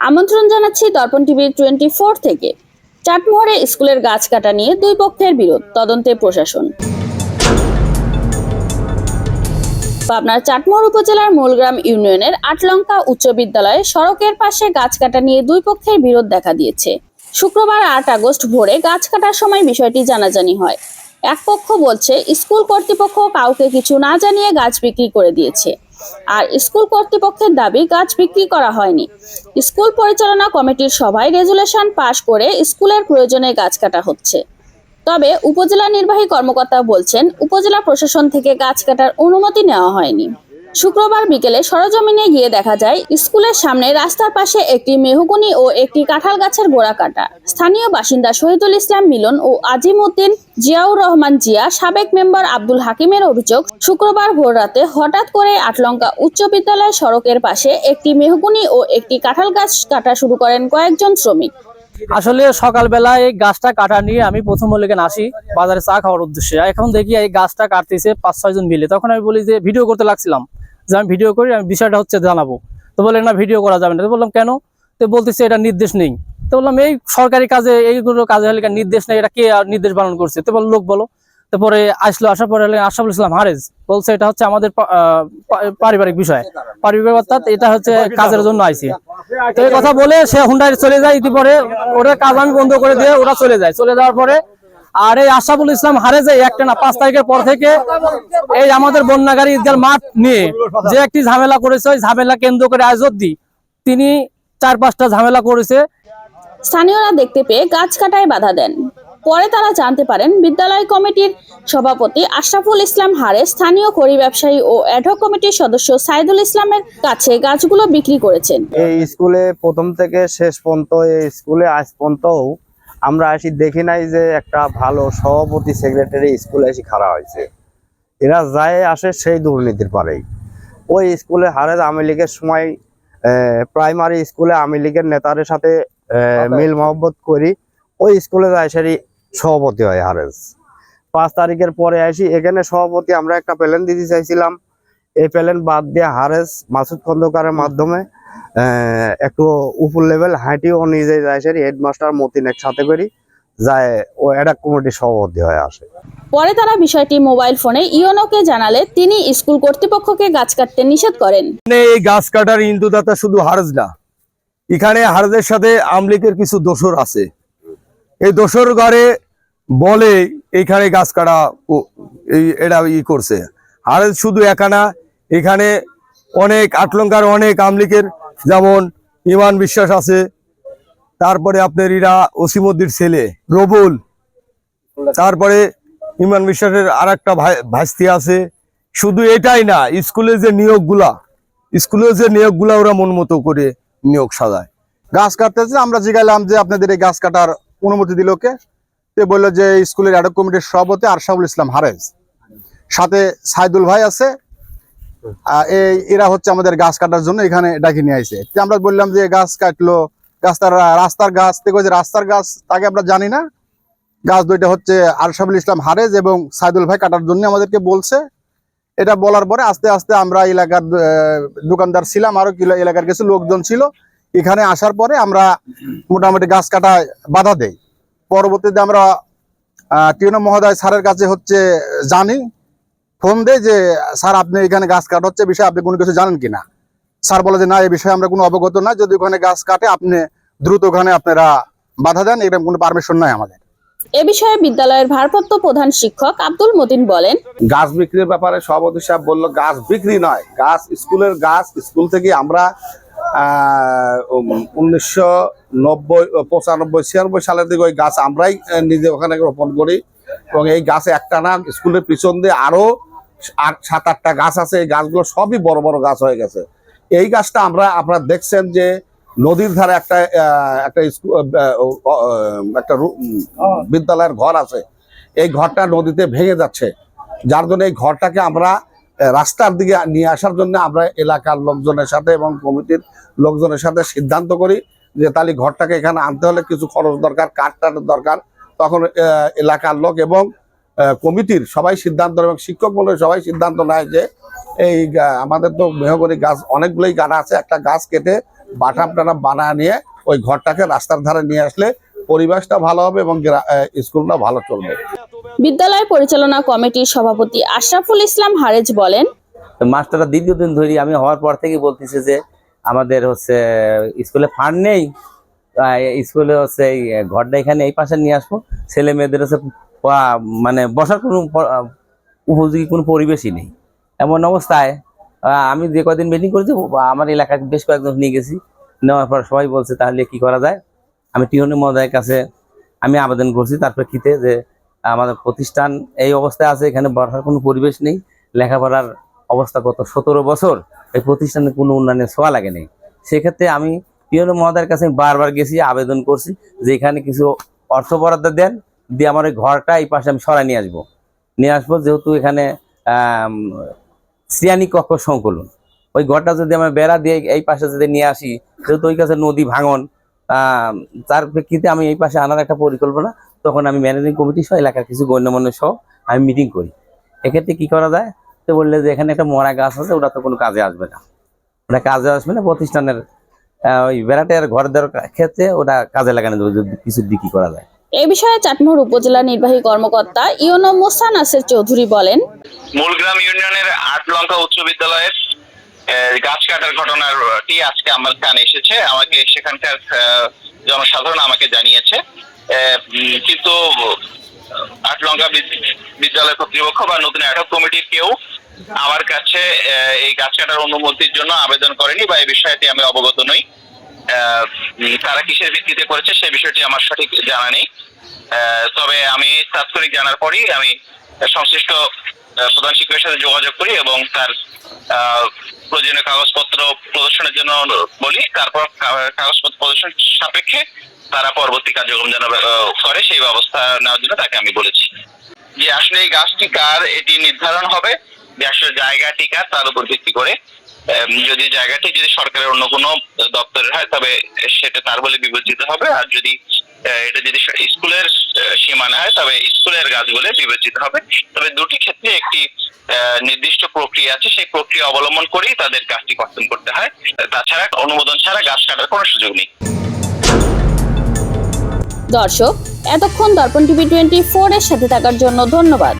আমন্ত্রণ জানাচ্ছি দর্পণ TV twenty four থেকে। চাটমোহরে স্কুলের গাছ কাটা নিয়ে দুই পক্ষের বিরোধ, তদন্তে প্রশাসন। পাবনার চাটমোহর উপজেলার মূলগ্রাম ইউনিয়নের আটলঙ্কা উচ্চ বিদ্যালয়ে সড়কের পাশে গাছ কাটা নিয়ে দুই পক্ষের বিরোধ দেখা দিয়েছে। শুক্রবার আট আগস্ট ভোরে গাছ কাটার সময় বিষয়টি জানাজানি হয়। এক পক্ষ বলছে, স্কুল কর্তৃপক্ষ কাউকে কিছু না জানিয়ে গাছ বিক্রি করে দিয়েছে। আর স্কুল কর্তৃপক্ষের দাবি, গাছ বিক্রি করা হয়নি। স্কুল পরিচালনা কমিটির সভায় রেজুলেশন পাশ করে স্কুলের প্রয়োজনে গাছ কাটা হচ্ছে। তবে উপজেলা নির্বাহী কর্মকর্তা বলছেন, উপজেলা প্রশাসন থেকে গাছ কাটার অনুমতি নেওয়া হয়নি। শুক্রবার বিকেলে সরজমিনে গিয়ে দেখা যায়, স্কুলের সামনে রাস্তার পাশে একটি মেহগুনি ও একটি কাঁঠাল গাছের গোড়া কাটা। স্থানীয় বাসিন্দা শহীদুল ইসলাম মিলন ও আজিম উদ্দিন জিয়াউর রহমান জিয়া, সাবেক মেম্বার আব্দুল হাকিমের অভিযোগ, শুক্রবার ভোররাতে হঠাৎ করে আটলঙ্কা উচ্চ বিদ্যালয় সড়কের পাশে একটি মেহগুনি ও একটি কাঁঠাল গাছ কাটা শুরু করেন কয়েকজন শ্রমিক। আসলে সকালবেলা এই গাছটা কাটা নিয়ে আমি প্রথম লেগে আসি, বাজারে চা খাওয়ার উদ্দেশ্যে। এখন দেখি এই গাছটা কাটতেছে পাঁচ ছয় জন মিলে। তখন আমি বলি যে, ভিডিও করতে লাগছিলাম। যে আমি ভিডিও করি, আমি বিষয়টা হচ্ছে জানাব। তো বলে না ভিডিও করা যাবে না। তো বললাম, কেন? তো বলতেছে, এটা নির্দেশ নেই। তো বললাম, এই সরকারি কাজে, এইগুলো কাজে হলে নির্দেশ নেই? এটা কে নির্দেশ পালন করছে? তো বলল, লোক বলো। তারপরে আসলো, আসার পরে হলেন আশরাফুল ইসলাম হারেজ। বলছে, এটা হচ্ছে আমাদের পারিবারিক বিষয়। পারিবারিক অর্থাৎ এটা হচ্ছে কাজের জন্য আইছি তো এই কথা বলে সে হুন্ডাই চলে যায়, ইতিপরে ওটা কাজ আমি বন্ধ করে দিয়ে ওরা চলে যায়। চলে যাওয়ার পরে আর এই আশাফুল ইসলাম হারে যে একটা না পাঁচ তারিখের পর থেকে এই আমাদের বন্যাগাড়ি ঈদগার মাঠ নিয়ে যে একটি ঝামেলা করেছে ওই ঝামেলা কেন্দ্র করে আজ অব্দি তিনি চার পাঁচটা ঝামেলা করেছে। স্থানীয়রা দেখতে পেয়ে গাছ কাটায় বাধা দেন। পরে তারা জানতে পারেন বিদ্যালয় কমিটির সভাপতি আশরাফুল ইসলাম হারে স্থানীয় খড়ি ব্যবসায়ী ও অ্যাডহক কমিটির সদস্য সাইদুল ইসলামের কাছে গাছগুলো বিক্রি করেছেন। এই স্কুলে প্রথম থেকে শেষ পর্যন্ত এই স্কুলে আজ পর্যন্ত আমরা আসি দেখি নাই যে একটা ভালো সভাপতি সেক্রেটারি স্কুলে এসে খাড়া হয়েছে। এরা যায় আসে সেই দুর্নীতির পারেই। ওই স্কুলে হারেজ আওয়ামী লীগের সময় প্রাইমারি স্কুলে আওয়ামী লীগের নেতাদের সাথে আহ, মিল মহব্বত করি ওই স্কুলে যায় সেটি সভাপতি হয় হারেজ। পাঁচ তারিখের পরে আসি এখানে সভাপতি আমরা একটা প্ল্যান দিতে চাইছিলাম। এই প্ল্যান বাদ দিয়ে হারেস মাসুদ খন্দকারের মাধ্যমে আহ, একটু উপর লেভেল হাঁটিও নিজে যায় সেটি হেডমাস্টার মতিন একসাথে করি যায় ও একটা কমিটির সভাপতি হয়ে আসে। পরে তারা বিষয়টি মোবাইল ফোনে ইওনোকে জানালে তিনি স্কুল কর্তৃপক্ষকে গাছ কাটতে নিষেধ করেন। এখানে এই গাছ কাটার ইন্দুদাতা শুধু হারজ না এখানে হারজের সাথে আমলিকের কিছু দোসর আছে। এই দোসর ঘরে বলে এইখানে গাছ কাটা ও- এই এটা ই করছে। হারজ শুধু একা না এখানে অনেক আটলঙ্কার, অনেক আমলিকের যেমন ইমান বিশ্বাস আছে। তারপরে আপনার ইরা ওসিমদ্দির ছেলে, রবুল। তারপরে ইমান বিশ্বাসের আর একটা ভাস্তি আছে। শুধু এটাই না, স্কুলে যে নিয়োগগুলা, স্কুলে যে নিয়োগগুলা ওরা মন মতো করে নিয়োগ সাজায়। গাছ কাটতেছে, আমরা জিগাইলাম যে আপনাদের এই গাছ কাটার অনুমতি দিল কে? তে বলল যে স্কুলের অ্যাডক কমিটির সভাপতি আরশাবুল ইসলাম হারেজ। সাথে সাইদুল ভাই আছে এই এরা হচ্ছে আমাদের গাছ কাটার জন্য এখানে ডাকি নিয়ে তে আমরা বললাম যে গাছ কাটলো গাছটার রাস্তার গাছ থেকে যে রাস্তার গাছ, তাকে আমরা জানি না। গাছ দুইটা হচ্ছে আরশাবুল ইসলাম হারেজ এবং সাইদুল ভাই কাটার জন্য আমাদেরকে বলছে। এটা বলার পরে আস্তে আস্তে আমরা এলাকার দোকানদার ছিলাম, আরও এলাকার কিছু লোকজন ছিল। এখানে আসার পরে আমরা মোটামুটি গাছ কাটায় বাধা দেই। পরবর্তীতে আমরা টিউনো মহোদয় স্যারের কাছে হচ্ছে জানি ফোন দেয় যে স্যার আপনি এখানে গাছ কাটা হচ্ছে বিষয়ে আপনি কোনো কিছু জানেন কিনা? স্যার বলে যে না এই বিষয়ে আমরা কোনো অবগত না। যদি ওখানে গাছ কাটে আপনি দ্রুত ওখানে আপনারা বাধা দেন। এরকম কোনো পারমিশন নাই আমাদের. এ বিষয়ে বিদ্যালয়ের ভারপ্রাপ্ত প্রধান শিক্ষক আব্দুল মতিন বলেন গাছ বিক্রির ব্যাপারে সভাপতি সাহেব বলল গাছ বিক্রি নয়। গাছ স্কুলের গাছ। স্কুল থেকে আমরা উনিশশো নব্বই পঁচানব্বই ছিয়ানব্বই সালের দিকে ওই গাছ আমরাই নিজে ওখানে রোপণ করি। এবং এই গাছ একটা না স্কুলের পিছন দিয়ে আরও আট সাত আটটা গাছ আছে এই গাছগুলো সবই বড় বড় গাছ হয়ে গেছে। এই গাছটা আমরা আপনারা দেখছেন যে নদীর ধারে একটা একটা স্কুল একটা বিদ্যালয়ের ঘর আছে। এই ঘরটা নদীতে ভেঙে যাচ্ছে। যার জন্য এই ঘরটাকে আমরা রাস্তার দিকে নিয়ে আসার জন্য আমরা এলাকার লোকজনের সাথে এবং কমিটির লোকজনের সাথে সিদ্ধান্ত করি যে তাহলে ঘরটাকে এখানে আনতে হলে কিছু খরচ দরকার কাঠ দরকার। তখন এলাকার লোক এবং কমিটির সবাই সিদ্ধান্ত এবং শিক্ষক মন্ডলী সবাই সিদ্ধান্ত নেয় যে এই আমাদের তো মেহগনি গাছ অনেকগুলোই গাছ আছে একটা গাছ কেটে বাটাম টাটাম বানা নিয়ে ওই ঘরটাকে রাস্তার ধারে নিয়ে আসলে পরিবেশটা ভালো হবে এবং স্কুলটা ভালো চলবে। বিদ্যালয় পরিচালনা কমিটির সভাপতি আশরাফুল ইসলাম হারেজ বলেন মাস্টাররা দীর্ঘদিন ধরে আমি হওয়ার পর থেকে বলতেছে যে আমাদের হচ্ছে স্কুলে ফান্ড নেই স্কুলে হচ্ছে এই ঘরটা এখানে এই পাশে নিয়ে আসব। ছেলে মেয়েদের হচ্ছে মানে বসার কোনো উপযোগী কোনো পরিবেশই নেই। এমন অবস্থায় আমি যে কদিন মিটিং করেছি আমার এলাকায় বেশ কয়েকজন নিয়ে গেছি। নেওয়ার পর সবাই বলছে, তাহলে কি করা যায়? আমি টিউনি মহোদয়ের কাছে, আমি আবেদন করছি তার প্রেক্ষিতে যে আমাদের প্রতিষ্ঠান এই অবস্থায় আছে, এখানে বসার কোনো পরিবেশ নেই। লেখাপড়ার অবস্থা গত সতেরো বছর, এই প্রতিষ্ঠানে কোনো উন্নয়নের ছোঁয়া লাগে নেই। সেক্ষেত্রে আমি পিওন মহোদয়ের কাছে বারবার গেছি, আবেদন করছি যে এখানে কিছু অর্থ বরাদ্দ দেন। দিয়ে আমার ওই ঘরটা এই পাশে আমি সরাই নিয়ে আসব। নিয়ে আসব যেহেতু এখানে আম, শ্রেয়ানি কক্ষ সংকলন। ওই ঘরটা যদি আমরা বেড়া দিয়ে এই পাশে যদি নিয়ে আসি যেহেতু ওই কাছে নদী ভাঙন তার প্রেক্ষিতে আমি এই পাশে আনার একটা পরিকল্পনা তখন আমি ম্যানেজিং কমিটি সহ এলাকার কিছু গণ্যমান্য সহ আমি মিটিং করি। এক্ষেত্রে কি করা যায়? তো বললে যে এখানে একটা মরা গাছ আছে ওটা তো কোনো কাজে আসবে না। ওটা কাজে আসবে না প্রতিষ্ঠানের ওই বেড়াটের ঘর দেওয়ার ক্ষেত্রে ওটা কাজে লাগানো যাবে যদি কিছু বিক্রি করা যায়। এ বিষয়ে চাটমোহর উপজেলা নির্বাহী কর্মকর্তা ইউনো মোসা নাসের চৌধুরী বলেন, মূলগ্রাম ইউনিয়নের আট লঙ্কা উচ্চ বিদ্যালয়ের গাছ কাটার ঘটনাটি আজকে আমার কানে এসেছে, আমাকে সেখানকার জনসাধারণ আমাকে জানিয়েছে। কিন্তু আট লঙ্কা বিদ্যালয় কর্তৃপক্ষ বা নতুন অ্যাডক কমিটির কেউ আমার কাছে এই গাছ কাটার অনুমতির জন্য আবেদন করেনি বা এই বিষয়টি আমি অবগত নই। তারা কিসের ভিত্তিতে করেছে সেই বিষয়টি আমার সঠিক জানা নেই। তবে আমি তাৎক্ষণিক জানার পরই আমি সংশ্লিষ্ট প্রধান শিক্ষকের সাথে যোগাযোগ করি এবং তার প্রয়োজনীয় কাগজপত্র প্রদর্শনের জন্য বলি। তারপর কাগজপত্র প্রদর্শন সাপেক্ষে তারা পরবর্তী কার্যক্রম যেন করে সেই ব্যবস্থা নেওয়ার জন্য তাকে আমি বলেছি। যে আসলে এই গাছটি কার, এটি নির্ধারণ হবে, যে আসলে জায়গাটি কার, তার উপর ভিত্তি করে। যদি জায়গাটি যদি সরকারের অন্য কোনো দপ্তরের হয়, তবে সেটা তার বলে বিবেচিত হবে। আর যদি এটা যদি স্কুলের সীমানা হয়, তবে স্কুলের গাছ বলে বিবেচিত হবে। তবে দুটি ক্ষেত্রে একটি নির্দিষ্ট প্রক্রিয়া আছে। সেই প্রক্রিয়া অবলম্বন করেই তাদের গাছটি কর্তন করতে হয়। তাছাড়া অনুমোদন ছাড়া গাছ কাটার কোনো সুযোগ নেই। দর্শক, এতক্ষণ দর্পণ টিভি টোয়েন্টি ফোর এর সাথে থাকার জন্য ধন্যবাদ।